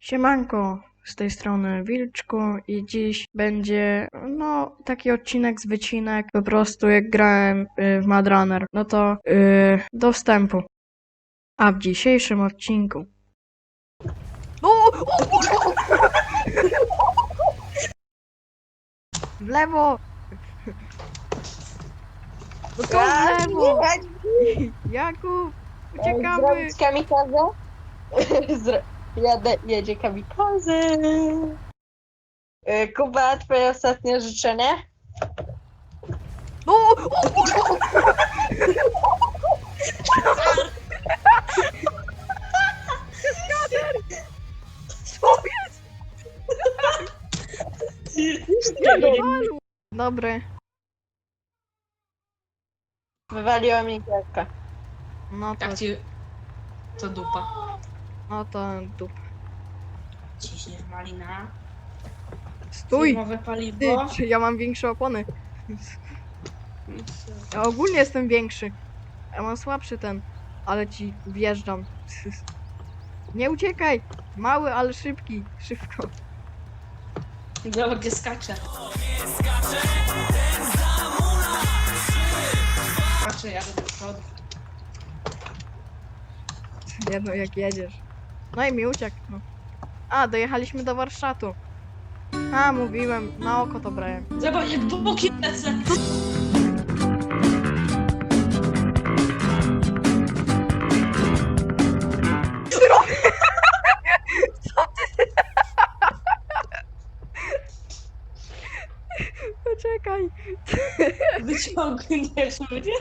Siemanko, z tej strony Wilczku i dziś będzie, no, taki odcinek z wycinek, po prostu jak grałem y, w Mad Runner. No to y, do wstępu. A w dzisiejszym odcinku... O, o, kurwa! W lewo! No to w lewo! Jakub, uciekamy! Zrobić kamikazę? Jadę, jedzie kamikaze. Y, Kuba, twoje ostatnie życzenie? O, o kurwa! Walu. Dobry. Wywaliła mi gierkę. No to, Jak ci to dupa? No to dup. Ciśnie malina. Stój! Firmowe Ty, paliwo. czy ja mam większe opony? Ja ogólnie jestem większy. Ja mam słabszy ten, ale ci wjeżdżam. Nie uciekaj! Mały, ale szybki. Szybko. Gdzie skacze. Skacze, jadę do przodu. Nie no, jak jedziesz. No i mi uciekł. No. A, dojechaliśmy do warsztatu. A, mówiłem, na oko to brałem. Zobacz jak bokiem lecę. Poczekaj, Wyciągniesz mnie?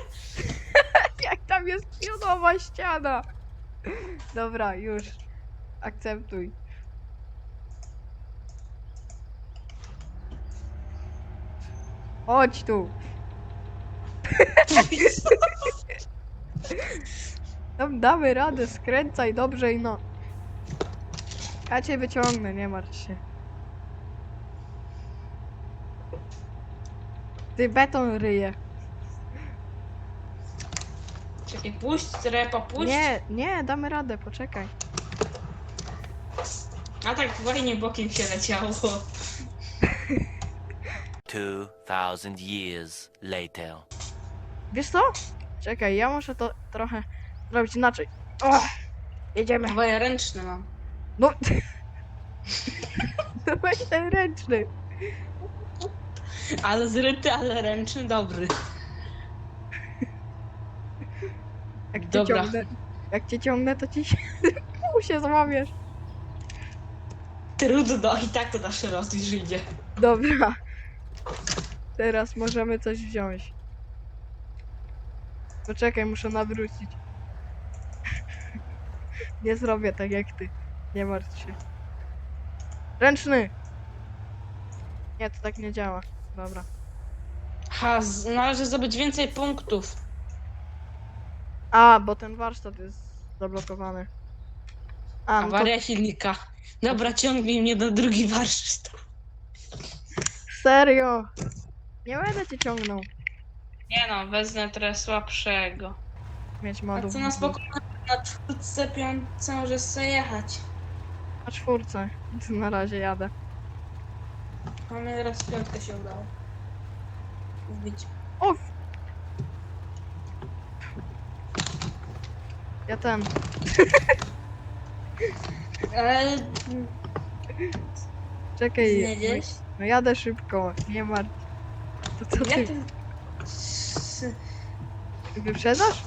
jak tam jest pionowa ściana. Dobra, już. Akceptuj. Chodź tu. Tam damy radę, skręcaj dobrze i no. Ja cię wyciągnę, nie martw się. Ty beton ryje. Czekaj, puść, repa, puść. Nie, nie, damy radę, poczekaj. A tak fajnie bokiem się leciało. 2000 years later. Wiesz co? Czekaj, ja muszę to trochę zrobić inaczej. O, jedziemy. Dwoje ręczne mam. No. No weź ten ręczny. Ale zryty, ale ręczny, dobry. Jak cię Dobra. ciągnę, jak cię ciągnę, to ci się, pół się złamiesz. Trudno, i tak to nasz rozlisz idzie. Dobra. Teraz możemy coś wziąć. Poczekaj, muszę nawrócić. Nie zrobię tak jak ty. Nie martw się. Ręczny! Nie, to tak nie działa. Dobra. Ha, z- należy zdobyć więcej punktów. A, bo ten warsztat jest zablokowany. A, no to Awaria silnika. Dobra, ciągnij mnie do drugi warsztat. serio! Nie będę cię ciągnął. Nie no, wezmę teraz słabszego. Mieć A co na spokojnie na czwórce, piątce możesz sobie jechać. Na czwórce. Na razie jadę. Mamy teraz piątkę się udało. Wbić. O! Ja ten. Ale Czekaj. jedziesz? No jadę szybko, nie martw. To co ty? tu... Ty wyprzedzasz?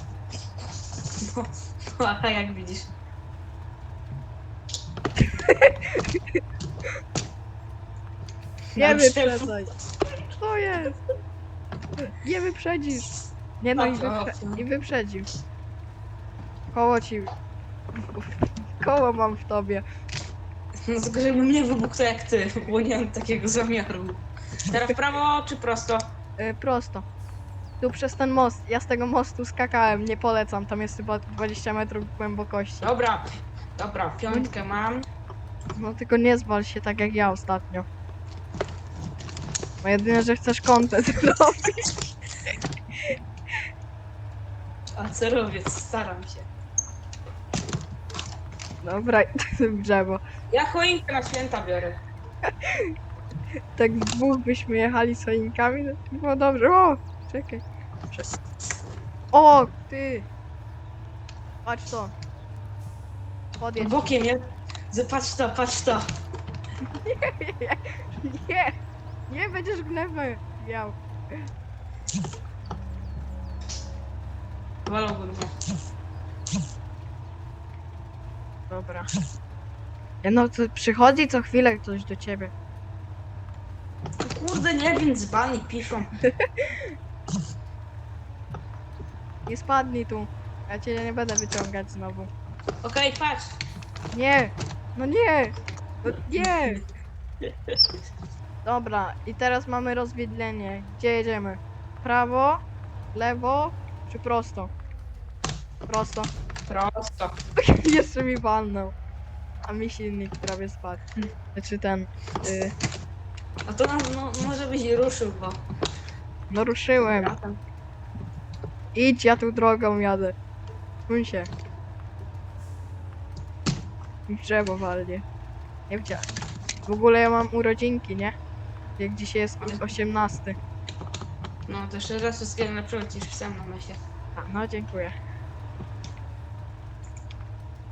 No, no, a jak widzisz. Nie Mam wyprzedzaj. Co jest? Nie wyprzedzisz. Nie no i, wyprze i wyprzedził. Koło ci. Koło mam w tobie. No tylko żebym nie wybuchł to jak ty, bo nie mam takiego zamiaru. Teraz w prawo czy prosto? Y, prosto. Tu przez ten most. Ja z tego mostu skakałem, nie polecam. Tam jest chyba 20 metrów głębokości. Dobra, dobra, piątkę mam. No tylko nie zwal się tak jak ja ostatnio. No jedyne, że chcesz content robić. A cerowiec, staram się. Dobra, drzewo. Ja choinkę na święta biorę. Tak w dwóch byśmy jechali z choinkami, no to było dobrze. O, czekaj. Przez- O, ty! Patrz to. Podjedź. Bokiem, nie? Z- Patrz to, patrz to. Nie! Nie będziesz gnewę miał. Walałbym go. Dobra. No to przychodzi co chwilę ktoś do ciebie. Kurde, nie wiem, dzbani piszą. Nie spadnij tu. Ja cię nie będę wyciągać znowu. Okej, patrz. Nie! No nie! No nie! Dobra, i teraz mamy rozwidlenie. Gdzie jedziemy? Prawo, lewo czy prosto? Prosto. Prosto. Jeszcze mi walnął. A mi silnik prawie spadł. Znaczy ten. Y, A to no, no, może byś ruszył, bo... no ruszyłem. Idź, ja tu drogą jadę. Suń się. W drzewo walnie. Nie wiem, w ogóle ja mam urodzinki, nie? Jak dzisiaj jest 18. No, to jeszcze raz wszystkiego najlepszego ci pisałem na myśli. No dziękuję.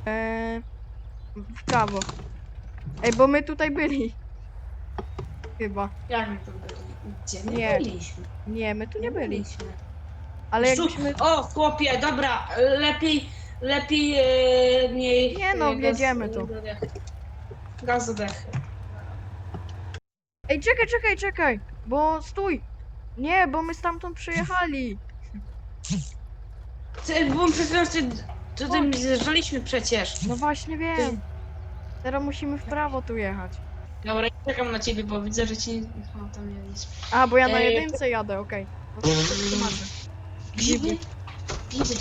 Eee, w prawo. Ej, bo my tutaj byli. Chyba. Jak my tu byli? Gdzie my Nie. byliśmy? Nie, my tu nie byli. byliśmy. Ale Su- jakbyśmy... O, chłopie, dobra, lepiej, lepiej e, mniej... Nie no, e, gaz- wjedziemy tu. Gazodech. Ej, czekaj, czekaj, czekaj! Bo stój! Nie, bo my stamtąd przyjechali. Ty, bo przed chwilą ty- tutaj zjeżdżaliśmy przecież. No właśnie wiem. Teraz musimy w prawo tu jechać. Dobra, ja czekam na ciebie, bo widzę, że ci... O, tam nie nic. A, bo ja na Ej, jedynce jadę, okej. No to to. Grzyby? Grzyby.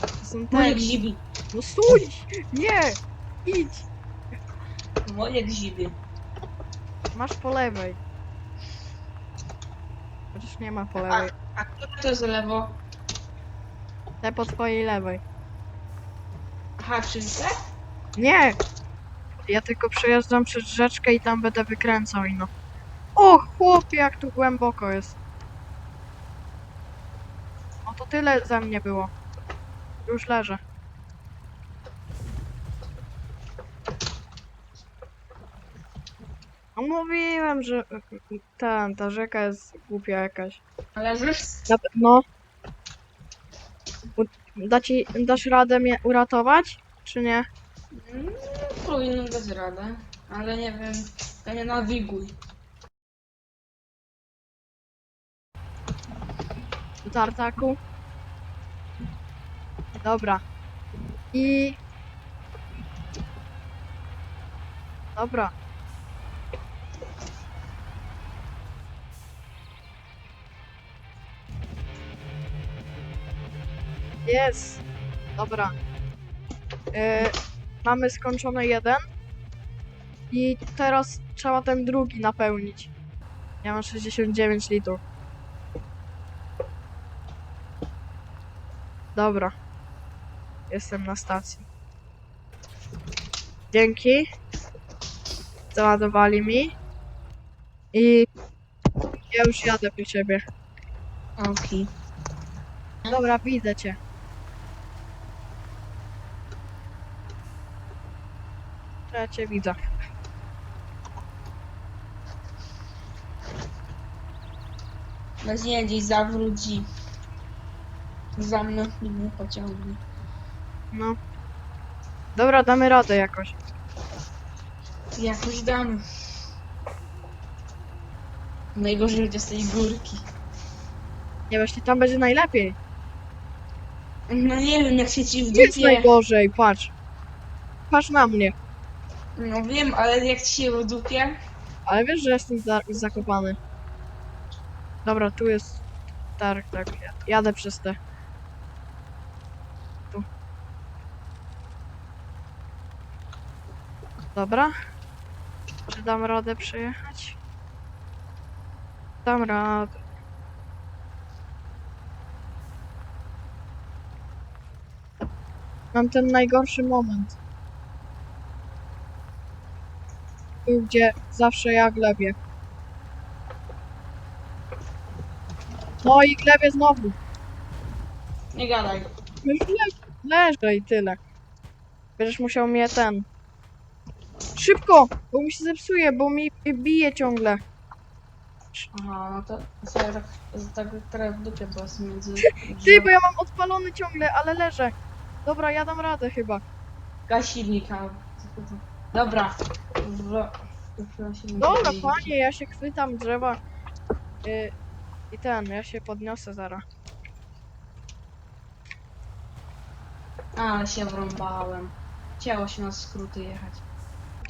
To są Moje te... grzyby. No stój! Nie! Idź! Moje grzyby. Masz po lewej. Chociaż nie ma po lewej. A kto to jest lewo? Te po twojej lewej. Aha, czyli te? Nie! Ja tylko przejeżdżam przez rzeczkę i tam będę wykręcał i no. O, chłopie, jak tu głęboko jest. No to tyle ze mnie było. Już leżę. No mówiłem, że ten, ta rzeka jest głupia jakaś. Leżysz? Na pewno. Da ci, dasz radę mnie uratować? Czy nie? Mm, powinno dać radę, ale nie wiem, to nie nawiguj. tartaku. Dobra. I... Dobra. Jest. Dobra. E, mamy skończony jeden. I teraz trzeba ten drugi napełnić. Ja mam 69 litrów. Dobra. Jestem na stacji. Dzięki. Załadowali mi. I ja już jadę po ciebie. Okej. Dobra, widzę cię. Ja cię widzę. Bez nie gdzieś zawróci. Za mną i mnie pociągnie. No. Dobra, damy radę jakoś. Jakoś damy. Najgorzej ludzie z tej górki. Nie, właśnie tam będzie najlepiej. No nie wiem, jak się ci w jest dupie... najgorzej, patrz. Patrz na mnie. No wiem, ale jak ci się w dupie... Ale wiesz, że jestem za zakopany. Dobra, tu jest targ, tak. Jadę przez te. Tu. Dobra. Czy dam radę przejechać? Dam radę. Mam ten najgorszy moment. Był, gdzie zawsze ja glebię. No i glebię znowu. Nie gadaj. Już le leżę i tyle. Będziesz musiał mnie ten... Szybko! Bo mi się zepsuje, bo mi bije ciągle. Aha, no to sobie tak, tak trochę w dupie, bo jest między... Ty, bo ja mam odpalony ciągle, ale leżę. Dobra, ja dam radę chyba. Gasilnika. Dobra. Dobra, i- panie, ja się chwytam drzewa. Y, I ten, ja się podniosę zaraz. Ale się wrąbałem. Chciało się na skróty jechać.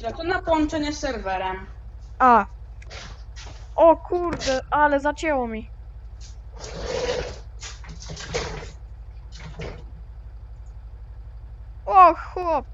Dobra, to na połączenie z serwerem. A! O kurde, ale zacięło mi. O chłop!